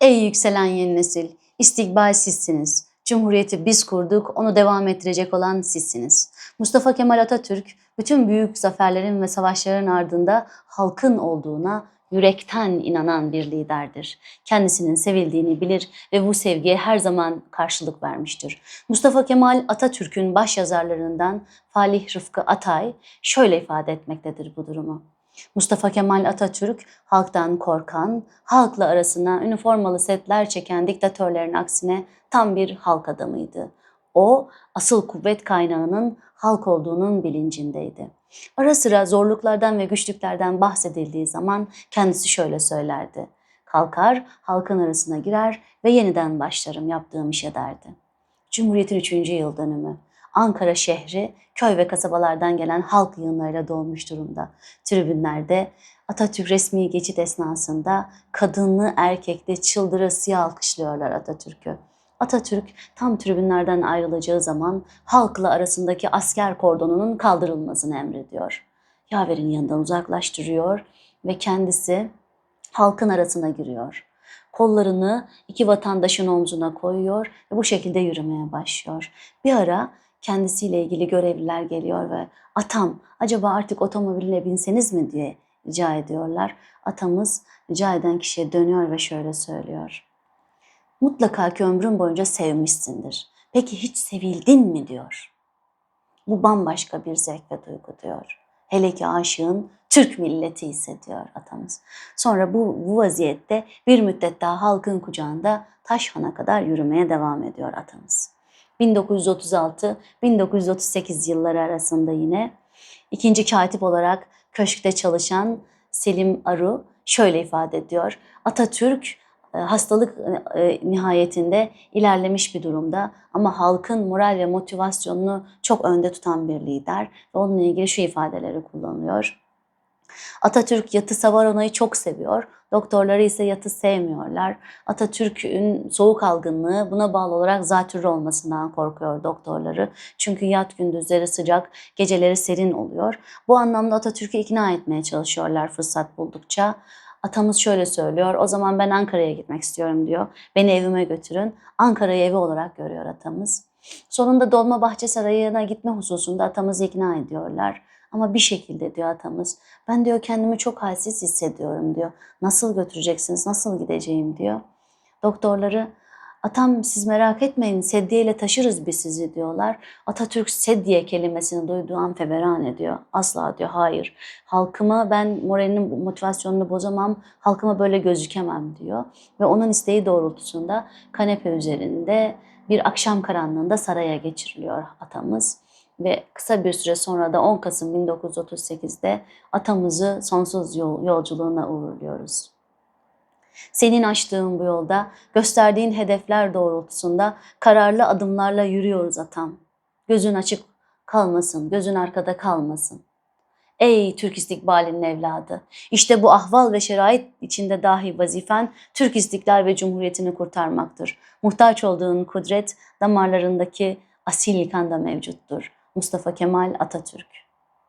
Ey yükselen yeni nesil, istikbal sizsiniz. Cumhuriyeti biz kurduk, onu devam ettirecek olan sizsiniz. Mustafa Kemal Atatürk, bütün büyük zaferlerin ve savaşların ardında halkın olduğuna yürekten inanan bir liderdir. Kendisinin sevildiğini bilir ve bu sevgiye her zaman karşılık vermiştir. Mustafa Kemal Atatürk'ün başyazarlarından Falih Rıfkı Atay şöyle ifade etmektedir bu durumu. Mustafa Kemal Atatürk halktan korkan, halkla arasına üniformalı setler çeken diktatörlerin aksine tam bir halk adamıydı. O asıl kuvvet kaynağının halk olduğunun bilincindeydi. Ara sıra zorluklardan ve güçlüklerden bahsedildiği zaman kendisi şöyle söylerdi. Kalkar, halkın arasına girer ve yeniden başlarım yaptığım işe derdi. Cumhuriyet'in 3. yıl dönümü. Ankara şehri köy ve kasabalardan gelen halk yığınlarıyla dolmuş durumda. Tribünlerde Atatürk resmi geçit esnasında kadınlı erkekli çıldırasıya alkışlıyorlar Atatürk'ü. Atatürk tam tribünlerden ayrılacağı zaman halkla arasındaki asker kordonunun kaldırılmasını emrediyor. Yaver'in yanından uzaklaştırıyor ve kendisi halkın arasına giriyor. Kollarını iki vatandaşın omzuna koyuyor ve bu şekilde yürümeye başlıyor. Bir ara kendisiyle ilgili görevliler geliyor ve atam acaba artık otomobiline binseniz mi diye rica ediyorlar. Atamız rica eden kişiye dönüyor ve şöyle söylüyor. Mutlaka ki ömrün boyunca sevmişsindir. Peki hiç sevildin mi diyor. Bu bambaşka bir zevk ve duygu diyor. Hele ki aşığın Türk milleti hissediyor atamız. Sonra bu, bu vaziyette bir müddet daha halkın kucağında Taşhan'a kadar yürümeye devam ediyor atamız. 1936-1938 yılları arasında yine ikinci katip olarak köşkte çalışan Selim Aru şöyle ifade ediyor. Atatürk e, hastalık e, nihayetinde ilerlemiş bir durumda ama halkın moral ve motivasyonunu çok önde tutan bir lider ve onunla ilgili şu ifadeleri kullanıyor. Atatürk yatı Savarona'yı çok seviyor. Doktorları ise yatı sevmiyorlar. Atatürk'ün soğuk algınlığı buna bağlı olarak zatürre olmasından korkuyor doktorları. Çünkü yat gündüzleri sıcak, geceleri serin oluyor. Bu anlamda Atatürk'ü ikna etmeye çalışıyorlar fırsat buldukça. Atamız şöyle söylüyor, o zaman ben Ankara'ya gitmek istiyorum diyor. Beni evime götürün. Ankara'yı evi olarak görüyor atamız. Sonunda Dolmabahçe Sarayı'na gitme hususunda atamızı ikna ediyorlar. Ama bir şekilde diyor atamız, ben diyor kendimi çok halsiz hissediyorum diyor. Nasıl götüreceksiniz, nasıl gideceğim diyor. Doktorları, atam siz merak etmeyin sedye ile taşırız biz sizi diyorlar. Atatürk sedye kelimesini duyduğu an feveran ediyor. Asla diyor hayır. Halkıma ben moralini, motivasyonunu bozamam, halkıma böyle gözükemem diyor. Ve onun isteği doğrultusunda kanepe üzerinde bir akşam karanlığında saraya geçiriliyor atamız ve kısa bir süre sonra da 10 Kasım 1938'de atamızı sonsuz yol, yolculuğuna uğurluyoruz. Senin açtığın bu yolda, gösterdiğin hedefler doğrultusunda kararlı adımlarla yürüyoruz atam. Gözün açık kalmasın, gözün arkada kalmasın. Ey Türk istikbalinin evladı! İşte bu ahval ve şerait içinde dahi vazifen Türk istiklal ve cumhuriyetini kurtarmaktır. Muhtaç olduğun kudret damarlarındaki asil kanda mevcuttur. Mustafa Kemal Atatürk